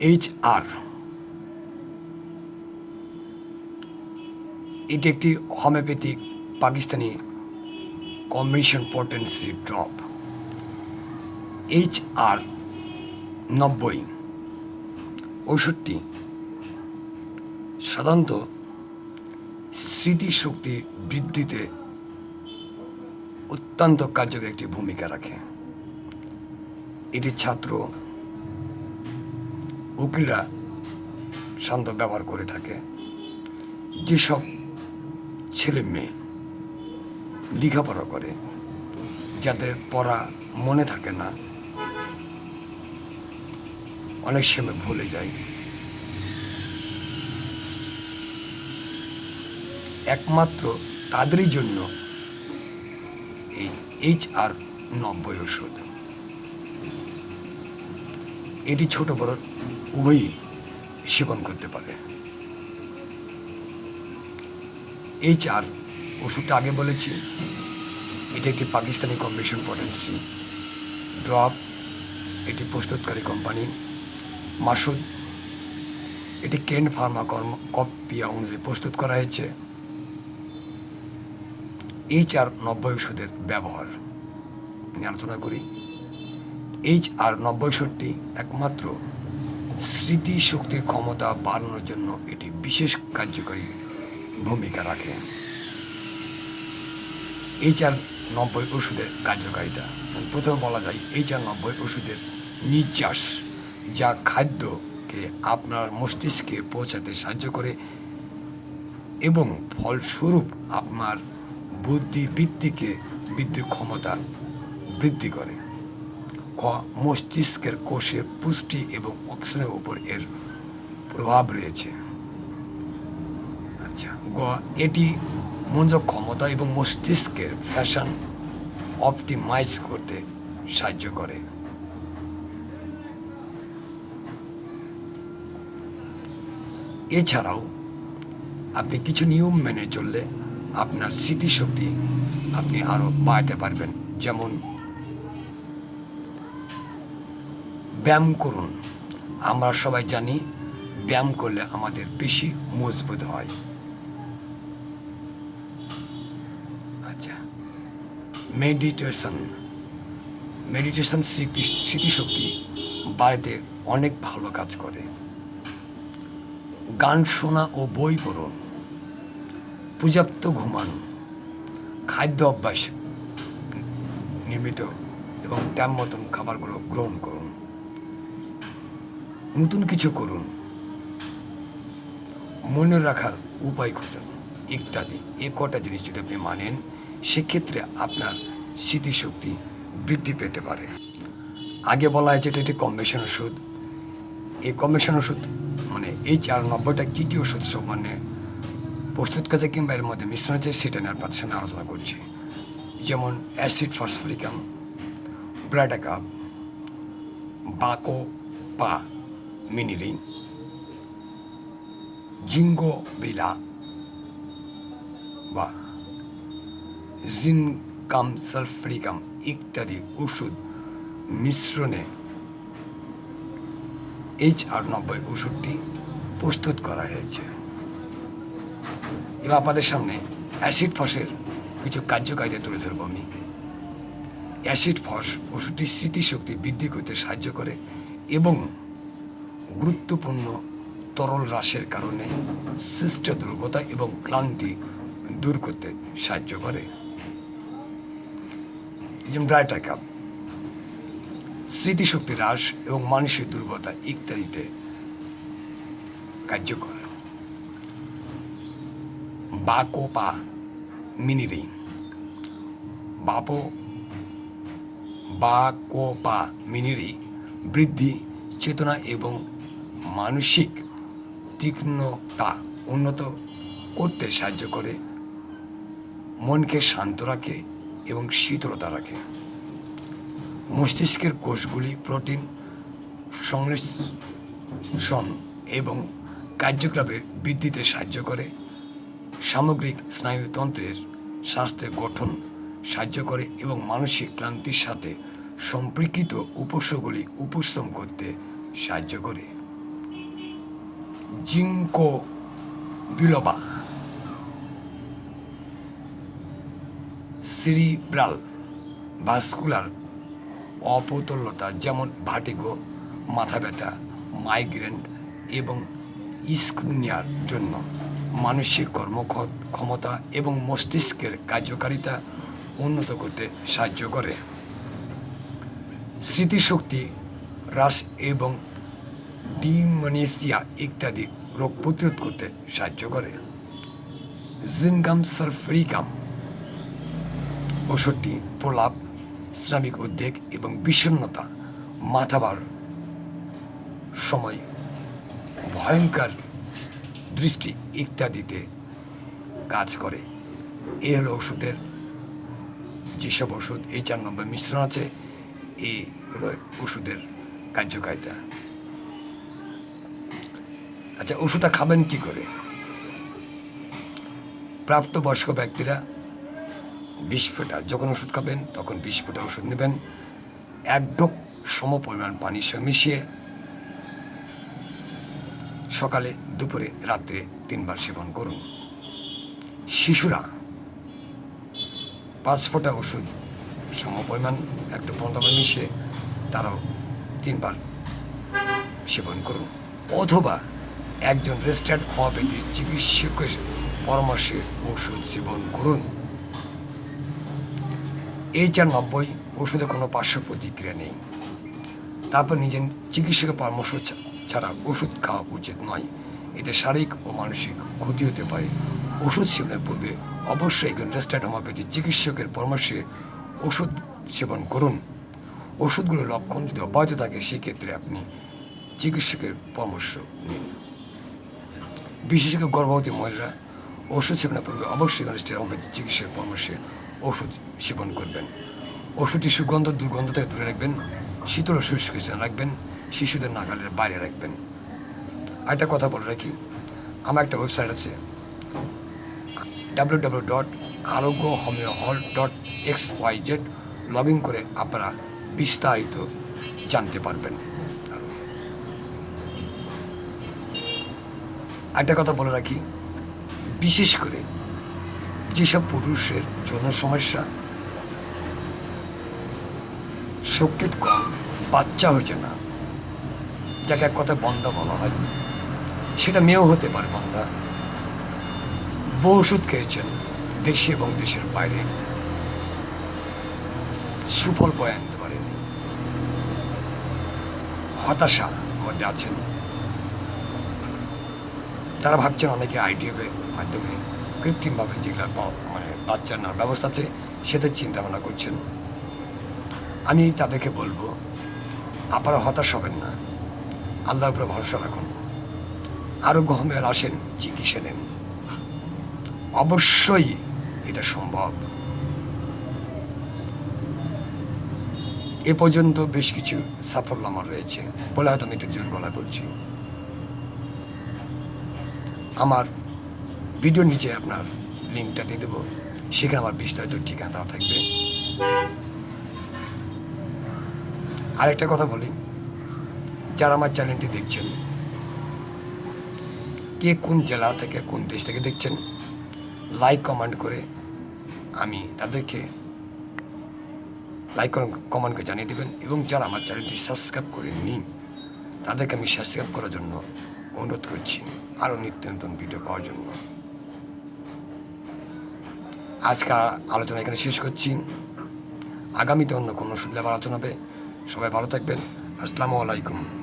H R এটি একটি homeopathic Pakistani combination potency drop H R নব্বই ওষুধটি সাধারণত স্মৃতিশক্তি বৃদ্ধিতে অত্যন্ত কার্যকরী একটি ভূমিকা রাখে। এটি ছাত্র উকিলরা শান্ত ব্যবহার করে থাকে। যেসব ছেলে মেয়ে লেখাপড়া করে, যাদের পড়া মনে থাকে না, অনেক সময় ভুলে যায়। একমাত্র তাদেরই জন্য এই এইচ আর নব্বই ওষুধ। এটি ছোট বড় উভয়ই সেবন করতে পারে। এইচ আর ওষুধটা আগে বলেছি, এটা একটি পাকিস্তানি কম্বিনেশন পটেন্সি। ড্রপ, এটি প্রস্তুতকারী কোম্পানি। মাসুদ, এটি কেন ফার্মা কর্ম, কপিয়া অনুযায়ী প্রস্তুত করা হয়েছে। এইচ আর নব্বই ওষুধের ব্যবহার নিয়ে আলোচনা করি। এইচ আর নব্বই একমাত্র স্মৃতিশক্তির ক্ষমতা বাড়ানোর জন্য এটি বিশেষ কার্যকরী ভূমিকা রাখে। এইচ আর নব্বই ওষুধের কার্যকারিতা। প্রথমে বলা যায় এইচ আর নব্বই ওষুধের নির্যাস, যা খাদ্যকে আপনার মস্তিষ্কে পৌঁছাতে সাহায্য করে এবং ফলস্বরূপ আপনার বুদ্ধি বৃদ্ধিকে বৃদ্ধির ক্ষমতা বৃদ্ধি করে। মস্তিষ্কের কোষের পুষ্টি এবং অক্সিজেনের উপর এর প্রভাব রয়েছে। আচ্ছা গ, এটি মনোযোগ, ক্ষমতা এবং মস্তিষ্কের ফ্যাশন অপটিমাইজ করতে সাহায্য করে। এছাড়াও, আপনি কিছু নিয়ম মেনে চললে আপনার স্মৃতিশক্তি আপনি আরও বাড়াতে পারবেন। যেমন ব্যায়াম করুন। আমরা সবাই জানি ব্যায়াম করলে আমাদের পেশি মজবুত হয়। আচ্ছা মেডিটেশন মেডিটেশন স্মৃতি, স্মৃতিশক্তি বাড়িতে অনেক ভালো কাজ করে। গান শোনা ও বই পড়ুন। পর্যাপ্ত ঘুমান। খাদ্য অভ্যাস নিয়মিত এবং টাইম মতন খাবারগুলো গ্রহণ করুন। নতুন কিছু করুন। মনে রাখার উপায় খুঁজুন ইত্যাদি। এ কটা জিনিস যদি আপনি মানেন, সেক্ষেত্রে আপনার স্মৃতিশক্তি বৃদ্ধি পেতে পারে। আগে বলা হয়েছে এটা একটি কম্বিনেশন ওষুধ। এই কম্বিনেশন ওষুধ মানে এই চার নব্বইটা কী কী ওষুধ সম্বন্ধে প্রস্তুত কাজে কিংবা এর মধ্যে মিশ্রণ আছে, সেটা নেওয়ার পাতার সামনে আলোচনা করছি। যেমন অ্যাসিড ফসফরিকাম ব্রাডাকাপ বাকো, পা। মিনিরিং জিঙ্গো বিলা বা জিনকাম সালফ্রিকাম ইত্যাদি ওষুধ মিশ্রণে এইচ আর নব্বই ওষুধটি প্রস্তুত করা হয়েছে। এবার আপনাদের সামনে অ্যাসিড ফসের কিছু কার্যকারিতা তুলে ধরব আমি। অ্যাসিড ফস ওষুধটি স্মৃতিশক্তি বৃদ্ধি করতে সাহায্য করে এবং গুরুত্বপূর্ণ তরল হ্রাসের কারণে সৃষ্ট দুর্বলতা এবং ক্লান্তি দূর করতে সাহায্য করে। যেমন ব্রাইটাকাপ স্মৃতিশক্তি হ্রাস এবং মানসিক দুর্বলতা ইত্যাদিতে কার্যকর। বাকোপা মিনিরি বাপো বাকোপা মিনিরি বৃদ্ধি, চেতনা এবং মানসিক তীক্ষ্ণতা উন্নত করতে সাহায্য করে, মনকে শান্ত রাখে এবং শীতলতা রাখে। মস্তিষ্কের কোষগুলি প্রোটিন সংশ্লেষণ এবং কার্যকলাপে বৃদ্ধিতে সাহায্য করে। সামগ্রিক স্নায়ুতন্ত্রের স্বাস্থ্য গঠন সাহায্য করে এবং মানসিক ক্লান্তির সাথে সম্পর্কিত উপসগুলি উপশম করতে সাহায্য করে। জিঙ্কো বিলোবা সিরিব্রাল ভাস্কুলার অপতুল্যতা যেমন ভাটিগো মাথা ব্যথা মাইগ্রেন এবং ইস্কুনিয়ার জন্য মানসিক কর্মক্ষ- ক্ষমতা এবং মস্তিষ্কের কার্যকারিতা উন্নত করতে সাহায্য করে। স্মৃতিশক্তি হ্রাস এবং ডিমনেসিয়া ইত্যাদি রোগ প্রতিরোধ করতে সাহায্য করে। জিনগাম সালফেরিকাম ওষুধটি প্রলাপ, শ্রমিক উদ্বেগ এবং বিষণ্ণতা মাথাবার সময় ভয়ঙ্কর দৃষ্টি ইত্যাদিতে কাজ করে। এ হলো ওষুধের যেসব ওষুধ এই চার নম্বর মিশ্রণ আছে এই হলো ওষুধের কার্যকারিতা। আচ্ছা ওষুধটা খাবেন কি করে? প্রাপ্তবয়স্ক ব্যক্তিরা বিশ ফোঁটা, যখন ওষুধ খাবেন, তখন বিশ ফোঁটা ওষুধ নেবেন। এক ঢোক সম পরিমাণ পানির সঙ্গে মিশিয়ে সকালে, দুপুরে, রাত্রে তিনবার সেবন করুন। শিশুরা পাঁচ ফোঁটা ওষুধ সম পরিমাণ একটা পনেরো মিশিয়ে তারাও তিনবার সেবন করুন। অথবা একজন রেজিস্টার্ড হোমিওপ্যাথির চিকিৎসকের পরামর্শে ওষুধ সেবন করুন। এই চার নব্বই ওষুধে কোনো পার্শ্ব প্রতিক্রিয়া নেই। তারপর নিজের চিকিৎসকের পরামর্শ ছাড়া ওষুধ খাওয়া উচিত নয়। এতে শারীরিক ও মানসিক ক্ষতি হতে পারে। ওষুধ সেবনের পূর্বে অবশ্যই একজন রেজিস্টার্ড হোমিওপ্যাথি চিকিৎসকের পরামর্শে ওষুধ সেবন করুন। ওষুধগুলোর লক্ষণ যদি অব্যাহত থাকে, সেক্ষেত্রে আপনি চিকিৎসকের পরামর্শ নিন। বিশেষ করে গর্ভবতী মহিলারা ওষুধ সেবনের পূর্বে অবশ্যই রেজিস্টার্ড হোমিওপ্যাথি চিকিৎসকের পরামর্শে ওষুধ সেবন করবেন। ওষুধটি সুগন্ধ, দুর্গন্ধ থেকে দূরে রাখবেন, শীতল ও শুষ্ক স্থানে রাখবেন, শিশুদের নাগালের বাইরে রাখবেন। আর একটা কথা বলে রাখি, আমার একটা ওয়েবসাইট আছে W W dot Arogya homeo hall dot X Y Z log in করে আপনারা বিস্তারিত জানতে পারবেন। একটা কথা বলে রাখি। বিশেষ করে যেসব পুরুষের যৌন সমস্যা শক্তির কম বাচ্চা হয়েছে না, যাকে এক কথা বন্ধা বলা হয়, সেটা মেয়েও হতে পারে বন্ধা বহু ওষুধ খেয়েছেন দেশে এবং দেশের বাইরে। সুফল বয়ে আনতে পারেনি হতাশা মধ্যে আছেন। তারা ভাবছেন অনেকে আইডিএফের মাধ্যমে কৃত্রিমভাবে যেগুলো মানে বাচ্চার নেওয়ার ব্যবস্থা আছে সেটা চিন্তা ভাবনা করছেন। আমি তাদেরকে বলব, আপনারা হতাশ হবেন না। আল্লাহর উপরে ভরসা রাখুন। আরও গহমের আসেন, চিকিৎসা নেন। অবশ্যই এটা সম্ভব। এ পর্যন্ত বেশ কিছু সাফল্য আমার রয়েছে। বলে হয়তো আমি একটু জোর গলায় বলছি আমার ভিডিওর নিচে আপনার লিঙ্কটা দিয়ে দেবো। সেখানে আমার বিস্তারিত ঠিকানা দেওয়া থাকবে। আরেকটা কথা বলি, যারা আমার চ্যানেলটি দেখছেন, কে কোন জেলা থেকে কোন দেশ থেকে দেখছেন লাইক কমেন্ট করে আমি তাদেরকে লাইক কমেন্ট করে জানিয়ে দেবেন এবং যারা আমার চ্যানেলটি সাবস্ক্রাইব করেননি, তাদেরকে আমি সাবস্ক্রাইব করার জন্য অনুরোধ করছি আরও নিত্য নতুন ভিডিও পাওয়ার জন্য। আজকে আলোচনা এখানে শেষ করছি। আগামীতে অন্য কোনো সুবিধা আলোচনা হবে। সবাই ভালো থাকবেন। আসসালামু আলাইকুম।